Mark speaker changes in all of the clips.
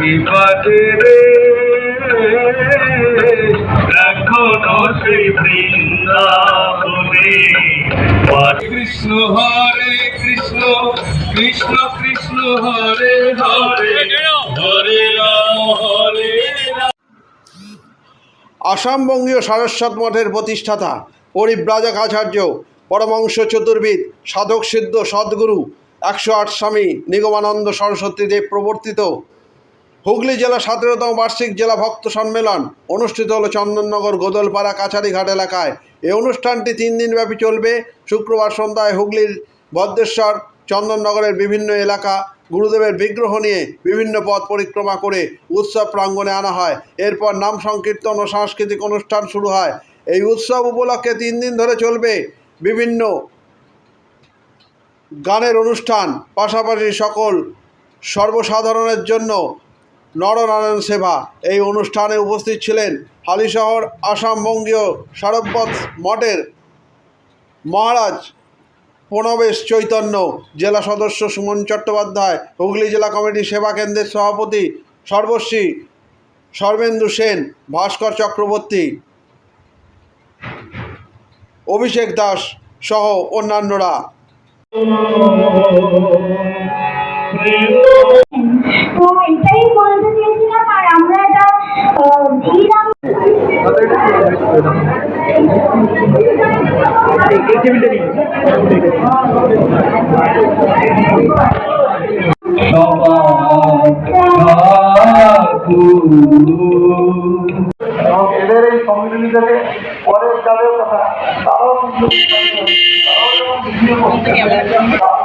Speaker 1: পাখি বাজে বৃন্দাবনে কৃষ্ণ হরে কৃষ্ণ কৃষ্ণ কৃষ্ণ হরে হরে হরে রাম হরে আসাম বঙ্গীয় সারস্বত মঠের প্রতিষ্ঠাতা পরিব্রাজক আচার্য পরমাংশ চতুর্বিদ সাধক সিদ্ধ সদ্গুরু একশো আট স্বামী নিগমানন্দ সরস্বতী দেব প্রবর্তিত হুগলি জেলা সতেরোতম বার্ষিক জেলা ভক্ত সম্মেলন অনুষ্ঠিত হলো চন্দননগর গোদলপাড়া কাছারিঘাট এলাকায় এই অনুষ্ঠানটি তিন দিনব্যাপী চলবে শুক্রবার সন্ধ্যায় হুগলির বদ্রেশ্বর চন্দননগরের বিভিন্ন এলাকা গুরুদেবের বিগ্রহ নিয়ে বিভিন্ন পথ পরিক্রমা করে উৎসব প্রাঙ্গণে আনা হয় এরপর নাম সংকীর্তন ও সাংস্কৃতিক অনুষ্ঠান শুরু হয় এই উৎসব উপলক্ষে তিন দিন ধরে চলবে বিভিন্ন গানের অনুষ্ঠান পাশাপাশি সকল সর্বসাধারণের জন্য নরনারায়ণ সেবা এই অনুষ্ঠানে উপস্থিত ছিলেন হালিশহর আসাম বঙ্গীয় সারবপথ মঠের মহারাজ প্রণবেশ চৈতন্য জেলা সদস্য সুমন চট্টোপাধ্যায় হুগলি জেলা কমিটি সেবা কেন্দ্রের সভাপতি সর্বশ্রী সর্বেন্দু সেন ভাস্কর চক্রবর্তী অভিষেক দাস সহ অন্যান্যরা তো এটাই বলতে এদের এই সম্মিলনী পরের কালের কথা তারাও
Speaker 2: কিন্তু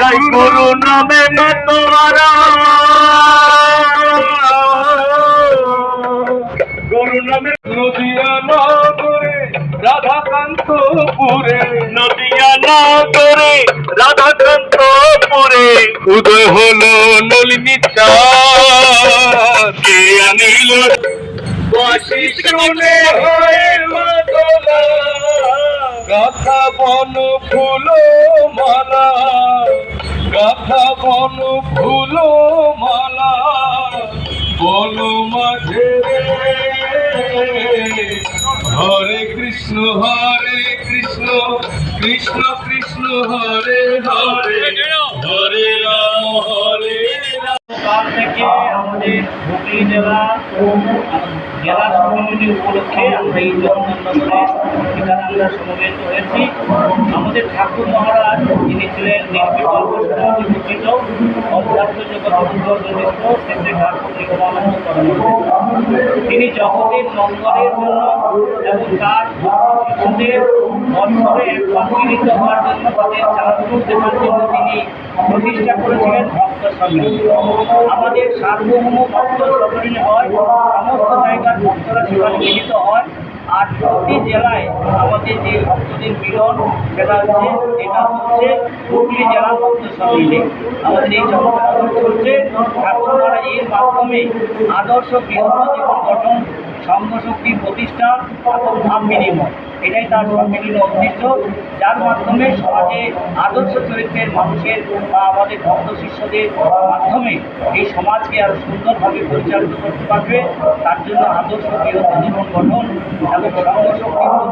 Speaker 2: গাই গুরু নামে তোমার গুরু নামে নদিয়া নগরে রাধাকান্তপুরে নদিয়া নগরে রাধাকান্তপুরে উদয় হলো নলিনী চাঁদ আনিল বাসি শুনে হয়ে গাথা বন ফুল মালা গাথা বন ফুল মালা বন মাঝে হরে কৃষ্ণ হরে কৃষ্ণ কৃষ্ণ কৃষ্ণ হরে হরে হরে রাম হরে
Speaker 3: রাম থেকে আমাদের জেলা সভাপতি উপলক্ষে আমরা এই জন্য আমরা সমবেত হয়েছি আমাদের ঠাকুর মহারাজ যিনি ছিলেন নির্বিকল্প সমাজে ঘোষিত অধ্যাত্ম জগৎ সেক্রেটার পত্রিকা তিনি জগতের সংকটের জন্য এবং তার শিশুদের অন্যরে সম্মিলিত হওয়ার জন্য তাদের চালানোর দেওয়ার জন্য তিনি প্রতিষ্ঠা করেছিলেন ভক্ত সম্মিলন আমাদের সার্বভৌম ভক্ত সম্মিলন হয় সমস্ত জায়গার ভক্তরা সেখানে মিলিত হয় আর প্রতি জেলায় হচ্ছে যে ভক্তদের মিলন মেলা হচ্ছে এটা হচ্ছে হুগলি জেলার মধ্যে সম্মিলে আমাদের এই জগন্নাথ চলছে ঠাকুরমারা এর মাধ্যমে আদর্শ গৃহস্থ গঠন সংঘশক্তি প্রতিষ্ঠা এবং ভাব বিনিময় এটাই তার সম্মিলিত উদ্দেশ্য যার মাধ্যমে সমাজে আদর্শ চরিত্রের মানুষের বা আমাদের ভক্ত শিষ্যদের মাধ্যমে এই সমাজকে আরও সুন্দরভাবে পরিচালিত করতে পারবে তার জন্য আদর্শ গৃহস্থ জীবন গঠন এবং সংঘশক্তি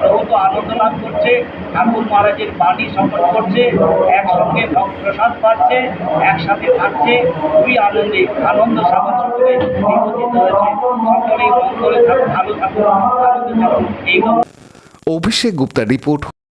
Speaker 3: প্রভূত আনন্দ লাভ করছে ঠাকুর মহারাজের বাণী সফল করছে একসঙ্গে প্রসাদ পাচ্ছে একসাথে থাকছে খুবই আনন্দে আনন্দ সাগর সকলে হয়েছে সকলেই মঙ্গলে থাকুন ভালো থাকুন আনন্দ থাকুন এই
Speaker 4: অভিষেক গুপ্তা রিপোর্ট